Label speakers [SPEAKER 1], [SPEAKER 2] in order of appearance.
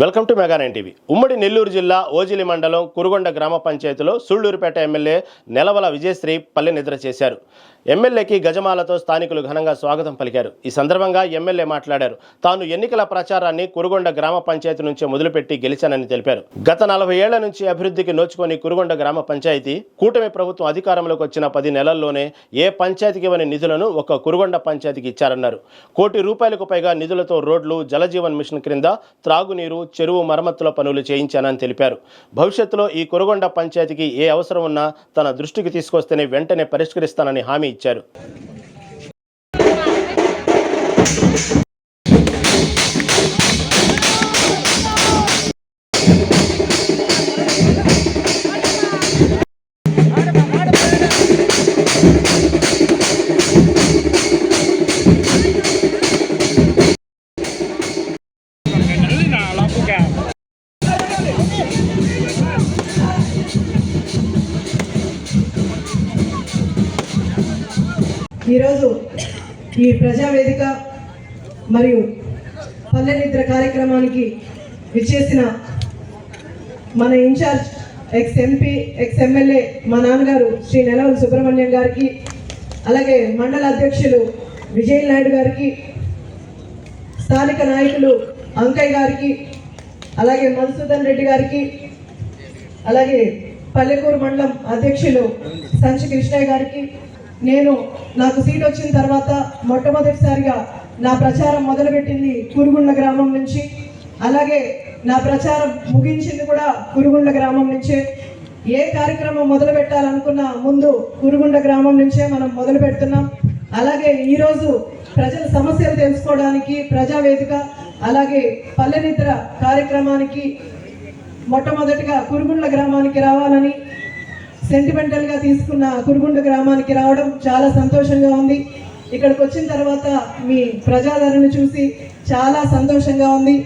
[SPEAKER 1] Welcome to mega nine TV. ఉమ్మడి నెల్లూరు జిల్లా ఓజిలి మండలం కురుగొండ గ్రామ పంచాయతీలో సూళ్ళూరుపేట ఎమ్మెల్యే నెలవల విజయశ్రీ పల్లె నిద్ర చేశారు. ఎమ్మెల్యేకి గజమాలతో స్థానికులు ఘనంగా స్వాగతం పలికారు. ఈ సందర్భంగా ఎమ్మెల్యే మాట్లాడారు. తాను ఎన్నికల ప్రచారాన్ని కురుగొండ గ్రామ పంచాయతీ నుంచే మొదలుపెట్టి గెలిచానని తెలిపారు. గత నలభై ఏళ్ళ నుంచి అభివృద్ధికి నోచుకొని కురుగొండ గ్రామ పంచాయతీ కూటమి ప్రభుత్వం అధికారంలోకి వచ్చిన పది నెలల్లోనే ఏ పంచాయతీకి ఇవ్వని నిధులను ఒక కురుగొండ పంచాయతీకి ఇచ్చారన్నారు. కోటి రూపాయలకు పైగా నిధులతో రోడ్లు జలజీవన్ మిషన్ క్రింద త్రాగునీరు చెరువు మరమ్మతుల పనులు చేయించానని తెలిపారు. భవిష్యత్తులో ఈ కురగొండ పంచాయతీకి ఏ అవసరం ఉన్నా తన దృష్టికి తీసుకొస్తేనే వెంటనే పరిష్కరిస్తానని హామీ ఇచ్చారు.
[SPEAKER 2] ఈరోజు ఈ ప్రజావేదిక మరియు పల్లె నిద్ర కార్యక్రమానికి విచ్చేసిన మన incharge ex MP ex MLA మా నాన్నగారు శ్రీ నెలవల సుబ్రహ్మణ్యం గారికి అలాగే మండల అధ్యక్షులు విజయ్ నాయుడు గారికి స్థానిక నాయకులు అంకయ్య గారికి అలాగే మధుసూదన్ రెడ్డి గారికి అలాగే పల్లెకూరు మండలం అధ్యక్షులు సంచి కృష్ణయ్య గారికి నేను నాకు సీట్ వచ్చిన తర్వాత మొట్టమొదటిసారిగా నా ప్రచారం మొదలుపెట్టింది కురుగుండ్ల గ్రామం నుంచి. అలాగే నా ప్రచారం ముగించింది కూడా కురుగుండ్ల గ్రామం నుంచే. ఏ కార్యక్రమం మొదలు పెట్టాలనుకున్నా ముందు కురుగుండ గ్రామం నుంచే మనం మొదలు పెడుతున్నాం. అలాగే ఈరోజు ప్రజల సమస్యలు తెలుసుకోవడానికి ప్రజావేదిక అలాగే పల్లెనిద్ర కార్యక్రమానికి మొట్టమొదటిగా కురుగుండ్ల గ్రామానికి రావాలని సెంటిమెంటల్గా తీసుకున్న కురుగుండ గ్రామానికి రావడం చాలా సంతోషంగా ఉంది. ఇక్కడికి వచ్చిన తర్వాత మీ ప్రజాదరణ చూసి చాలా సంతోషంగా ఉంది.